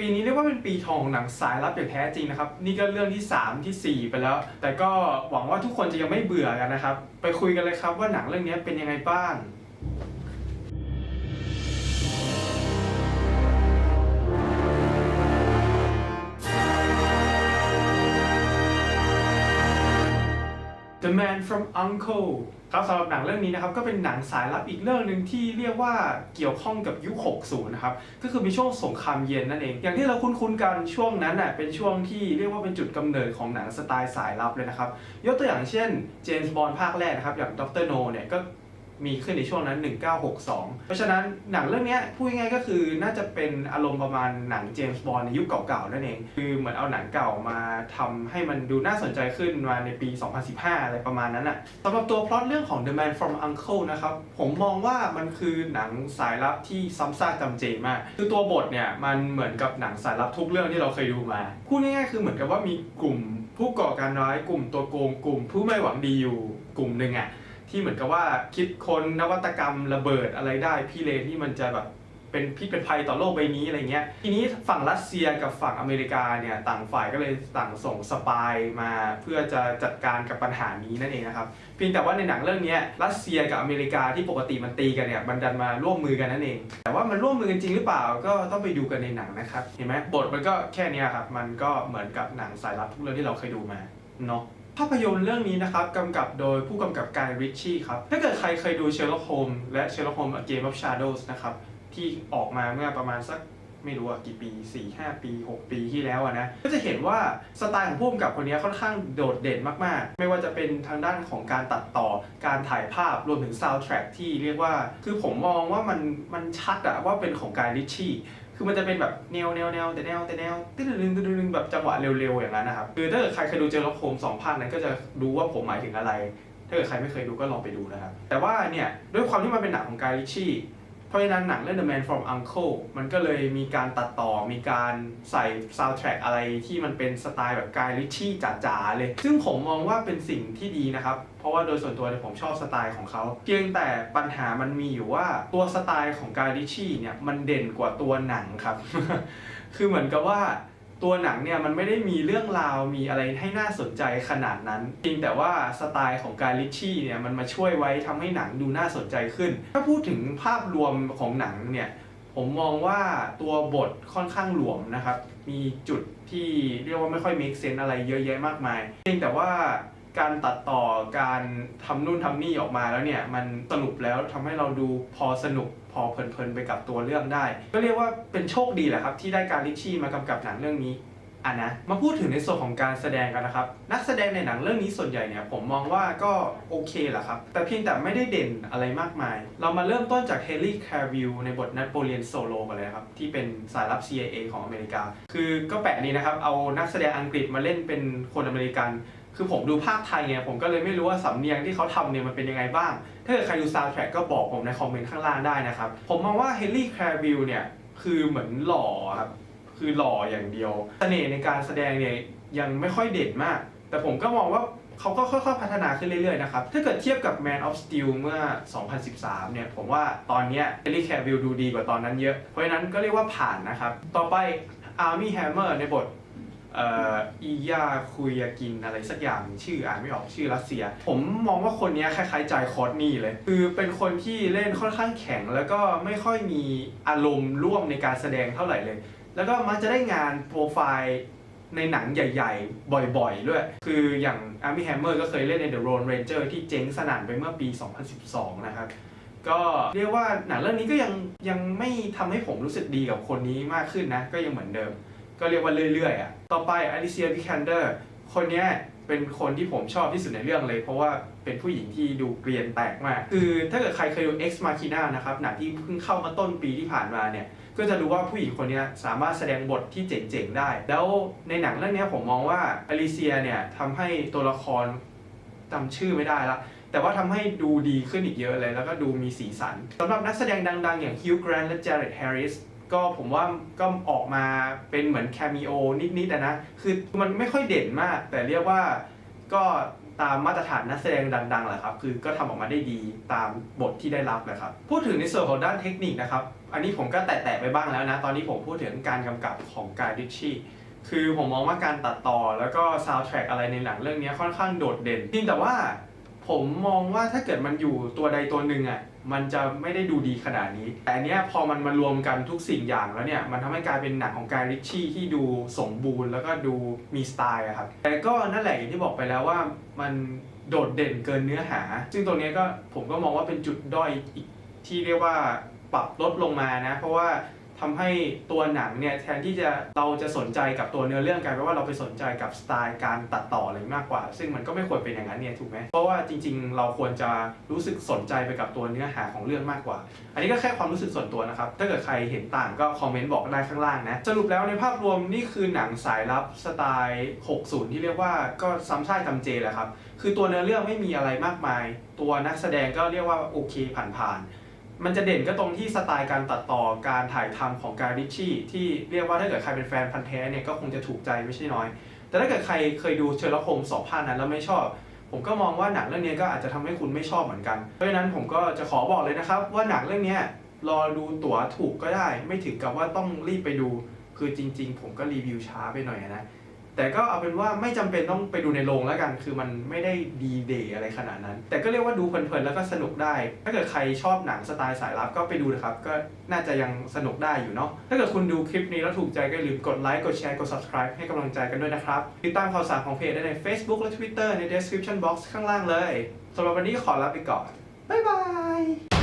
ปีนี้เรียกว่าเป็นปีทองของหนังสายลับอย่างแท้จริงนะครับ นี่ก็เรื่องที่ 3ทีสี่ 4 ไปแล้ว แต่ก็หวังว่าทุกคนจะยังไม่เบื่อกันนะครับ ไปคุยกันเลยครับว่าหนังเรื่องนี้เป็นยังไงบ้าง The Man from Uncle ครับสำหรับหนังเรื่องนี้นะครับก็เป็นหนังสายลับอีกเรื่องหนึ่งที่เรียกว่าเกี่ยวข้องกับยุค 60 นะครับก็คือเป็นช่วงสงครามเย็นนั่นเอง อย่างที่เราคุ้นๆกันช่วงนั้นน่ะเป็นช่วงที่เรียกว่าเป็นจุดกำเนิดของหนังสไตล์สายลับเลยนะครับ ยกตัวอย่างเช่นเจมส์บอนด์ภาคแรกนะครับอย่างด็อกเตอร์โนเนี่ยก็ มีขึ้นในช่วงนั้น 1962 เพราะฉะนั้นหนังเรื่องนี้พูดง่ายๆก็คือน่าจะเป็นอารมณ์ประมาณหนังเจมส์บอนด์ในยุคเก่าๆ นั่นเอง คือเหมือนเอาหนังเก่ามาทำให้มันดูน่าสนใจขึ้นมาในปี 2015 อะไรประมาณนั้นอะสำหรับตัวพล็อตเรื่องของ The Man from Uncle นะครับ ผมมองว่ามันคือหนังสายลับที่ซ้ำซากจำเจมาก คือตัวบทเนี่ยมันเหมือนกับหนังสายลับทุกเรื่องที่เราเคยดูมา พูดง่ายๆคือเหมือนกับว่ามีกลุ่มผู้ก่อการร้ายกลุ่มตัวโกงกลุ่มผู้ไม่หวังดีอยู่กลุ่มหนึ่งอะ ที่เหมือนกับว่าคิดค้นนวัตกรรมระเบิดอะไรได้พี่เลที่มันจะแบบเป็นพิษเป็นภัยต่อโลกใบนี้อะไรเงี้ย ทีนี้ฝั่งรัสเซียกับฝั่งอเมริกาเนี่ยต่างฝ่ายก็เลยต่างส่งสปายมาเพื่อจะจัดการกับปัญหานี้นั่นเองนะครับเพียงแต่ว่าในหนังเรื่องนี้รัสเซียกับอเมริกาที่ปกติมันตีกันเนี่ยมันดันมาร่วมมือกันนั่นเอง แต่ว่ามันร่วมมือกันจริงหรือเปล่าก็ต้องไปดูกันในหนังนะครับเห็นไหมบทมันก็แค่นี้ครับมันก็เหมือนกับหนังสายลับทุกเรื่องที่เราเคยดูมาเนาะ ภาพยนตร์เรื่องนี้นะครับกำกับโดยผู้กำกับกายริชชี่ครับ ถ้าเกิดใครเคยดูเชอร์ล็อกโฮมและเชอร์ล็อกโฮมเกมออฟชาร์โดสนะครับที่ออกมาเมื่อประมาณสัก ไม่รู้อะกี่ปี4 5ปี6ปีที่แล้วอะนะก็จะเห็นว่าสไตล์ของผู้กำกับคนนี้ค่อนข้างโดดเด่นมากๆ ไม่ว่าจะเป็นทางด้านของการตัดต่อการถ่ายภาพรวมถึงซาวด์แทร็กที่เรียกว่า คือผมมองว่ามันมันชัดอะว่าเป็นของกายริชชี่คือมันจะเป็นแบบแนวแนวแนวแต่แนวแต่แนวตึ้งตึ้งตึ้งตึ้งแบบจังหวะเร็วๆอย่างนั้นนะครับคือถ้าเกิดใครเคยดูเจอร์ล็อกโฮมสองภาคนั้นก็จะรู้ว่าผมหมายถึงอะไร ถ้าเกิดใครไม่เคยดูก็ลองไปดูนะครับแต่ว่าเนี่ยด้วยความที่มันเป็นหนังของกายริชชี่ เพราะฉะนั้นหนังเรื่อง The Man from Uncle มันก็เลยมีการตัดต่อมีการใส่ซาวด์แทร็กอะไรที่มันเป็นสไตล์แบบกายริชชี่จ๋าๆเลย ซึ่งผมมองว่าเป็นสิ่งที่ดีนะครับ เพราะว่าโดยส่วนตัวเนี่ยผมชอบสไตล์ของเขา เพียงแต่ปัญหามันมีอยู่ว่าตัวสไตล์ของกายริชชี่เนี่ยมันเด่นกว่าตัวหนังครับ คือเหมือนกับว่า ตัวหนังเนี่ยมันไม่ได้มีเรื่องราวมีอะไรให้น่าสนใจขนาดนั้นเพียงแต่ว่าสไตล์ของการลิชชี่เนี่ยมันมาช่วยไว้ทำให้หนังดูน่าสนใจขึ้น ถ้าพูดถึงภาพรวมของหนังเนี่ยผมมองว่าตัวบทค่อนข้างหลวมนะครับ มีจุดที่เรียกว่าไม่ค่อย make sense อะไรเยอะแยะมากมายเพียงแต่ว่า การตัดต่อการทำนู่นทำนี่ออกมาแล้วเนี่ย มันสรุปแล้วทำให้เราดูพอสนุกพอเพลินๆไปกับตัวเรื่องได้ ก็เรียกว่าเป็นโชคดีแหละครับ ที่ได้การลิชชี่มากำกับหนังเรื่องนี้อะนะมาพูดถึงในส่วนของการแสดงกันนะครับ นักแสดงในหนังเรื่องนี้ส่วนใหญ่เนี่ยผมมองว่าก็โอเคแหละครับ แต่เพียงแต่ไม่ได้เด่นอะไรมากมาย เรามาเริ่มต้นจากเฮลิคาวิลในบทนโปเลียนโซโลกันเลยครับ ที่เป็นสายลับ CIA ของอเมริกา คือก็แปลกดีนะครับ เอานักแสดงอังกฤษมาเล่นเป็นคนอเมริกัน คือผมดูภาคไทยไงผมก็เลยไม่รู้ว่าสำเนียงที่เขาทำเนี่ยมันเป็นยังไงบ้าง ถ้าเกิดใครดูซาวด์แทร็กก็บอกผมในคอมเมนต์ข้างล่างได้นะครับ ผมมองว่าเฮนรี่แคร์วิลเนี่ยคือเหมือนหล่อครับ คือหล่ออย่างเดียวเสน่ห์ในการแสดงเนี่ยยังไม่ค่อยเด่นมาก แต่ผมก็มองว่าเขาก็ค่อยๆพัฒนาขึ้นเรื่อยๆนะครับ ถ้าเกิดเทียบกับ Man of Steel เมื่อ 2013 เนี่ย ผมว่าตอนเนี้เฮนรี่แคร์วิลดูดีกว่าตอนนั้นเยอะ เพราะฉะนั้นก็เรียกว่าผ่านนะครับ ต่อไป Army Hammer ในบท อียาคุยากินอะไรสักอย่างชื่ออ่านไม่ออกชื่อรัสเซีย ผมมองว่าคนนี้คล้ายๆใจคอร์ตนี่เลย คือเป็นคนที่เล่นค่อนข้างแข็ง แล้วก็ไม่ค่อยมีอารมณ์ร่วมในการแสดงเท่าไหร่เลย แล้วก็มักจะได้งานโปรไฟล์ในหนังใหญ่ๆ บ่อยๆ ด้วย คืออย่าง Army Hammer ก็เคยเล่นใน The Lone Ranger ที่เจ๊งสนั่นไปเมื่อปี 2012 นะครับ ก็เรียกว่าหนังเรื่องนี้ก็ยังยังไม่ทำให้ผมรู้สึกดีกับคนนี้มากขึ้นนะ ก็ยังเหมือนเดิม ก็เรียกว่าเรื่อยๆอะต่อไปอลิเซียวิคันเดอร์คนเนี้ยเป็นคนที่ผมชอบที่สุดในเรื่องเลย เพราะว่าเป็นผู้หญิงที่ดูเกรียนแตกมาก คือถ้าเกิดใครเคยดู Ex Machina นะครับหนังที่เพิ่งเข้ามาต้นปีที่ผ่านมาเนี่ย ก็จะรู้ว่าผู้หญิงคนนี้สามารถแสดงบทที่เจ๋งๆได้ แล้วในหนังเรื่องนี้ผมมองว่าอลิเซียเนี่ยทำให้ตัวละครจำชื่อไม่ได้ละแต่ว่าทำให้ดูดีขึ้นอีกเยอะเลย แล้วก็ดูมีสีสันสำหรับนักแสดงดังๆ อย่างฮิวแกรนและเจเร d แฮร์ริส ก็ผมว่าก็ออกมาเป็นเหมือนแคมิโอนิดๆอะนะ คือมันไม่ค่อยเด่นมาก แต่เรียกว่าก็ตามมาตรฐานนักแสดงดังๆแหละครับ คือก็ทำออกมาได้ดีตามบทที่ได้รับแหละครับ พูดถึงในส่วนของด้านเทคนิคนะครับ อันนี้ผมก็แตะๆไปบ้างแล้วนะ ตอนนี้ผมพูดถึงการกำกับของกายดิชชี่คือผมมองว่าการตัดต่อแล้วก็ซาวด์แทร็กอะไรในหนังเรื่องนี้ค่อนข้างโดดเด่นเพียงแต่ว่าผมมองว่าถ้าเกิดมันอยู่ตัวใดตัวหนึ่งอะ มันจะไม่ได้ดูดีขนาดนี้ แต่อันเนี้ยพอมันมารวมกันทุกสิ่งอย่างแล้วเนี่ย มันทำให้กลายเป็นหนังของกายริชชี่ที่ดูสมบูรณ์แล้วก็ดูมีสไตล์อะครับ แต่ก็นั่นแหละอย่างที่บอกไปแล้วว่ามันโดดเด่นเกินเนื้อหา ซึ่งตรงนี้ก็ผมก็มองว่าเป็นจุดด้อยอีกที่เรียกว่าปรับลดลงมานะ เพราะว่า ทำให้ตัวหนังเนี่ยแทนที่จะเราจะสนใจกับตัวเนื้อเรื่องกลายเป็นว่าเราไปสนใจกับสไตล์การตัดต่ออะไรมากกว่า ซึ่งมันก็ไม่ควรเป็นอย่างนั้นเนี่ยถูกไหมเพราะว่าจริง ๆ เราควรจะรู้สึกสนใจไปกับตัวเนื้อหาของเรื่องมากกว่า อันนี้ก็แค่ความรู้สึกส่วนตัวนะครับ ถ้าเกิดใครเห็นต่างก็คอมเมนต์บอกได้ข้างล่างนะสรุปแล้วในภาพรวมนี่คือหนังสายลับสไตล์ 60 ที่เรียกว่าก็ซ้ำชาติจำเจแหละครับคือตัวเนื้อเรื่องไม่มีอะไรมากมาย ตัวนักแสดงก็เรียกว่าโอเคผ่านๆ มันจะเด่นก็ตรงที่สไตล์การตัดต่อการถ่ายทำของการริชชี่ที่เรียกว่าถ้าเกิดใครเป็นแฟนพันธ์แท้เนี่ยก็คงจะถูกใจไม่ใช่น้อย แต่ถ้าเกิดใครเคยดูเชอร์ล็อกโฮมสองภาคนั้นแล้วไม่ชอบ ผมก็มองว่าหนังเรื่องนี้ก็อาจจะทำให้คุณไม่ชอบเหมือนกัน เพราะฉะนั้นผมก็จะขอบอกเลยนะครับ ว่าหนังเรื่องนี้รอดูตั๋วถูกก็ได้ ไม่ถึงกับว่าต้องรีบไปดู คือจริง ๆ ผมก็รีวิวช้าไปหน่อยนะ แต่ก็เอาเป็นว่าไม่จำเป็นต้องไปดูในโรงแล้วกัน คือมันไม่ได้ดีเดย์อะไรขนาดนั้น แต่ก็เรียกว่าดูเพลินๆแล้วก็สนุกได้ ถ้าเกิดใครชอบหนังสไตล์สายลับก็ไปดูนะครับ ก็น่าจะยังสนุกได้อยู่เนาะ ถ้าเกิดคุณดูคลิปนี้แล้วถูกใจก็อย่าลืมกดไลค์ กดแชร์ กด subscribe ให้กำลังใจกันด้วยนะครับ ติดตามข่าวสารของเพจได้ใน Facebook และ Twitter ใน description box ข้างล่างเลยสำหรับวันนี้ขอลาไปก่อนบ๊ายบาย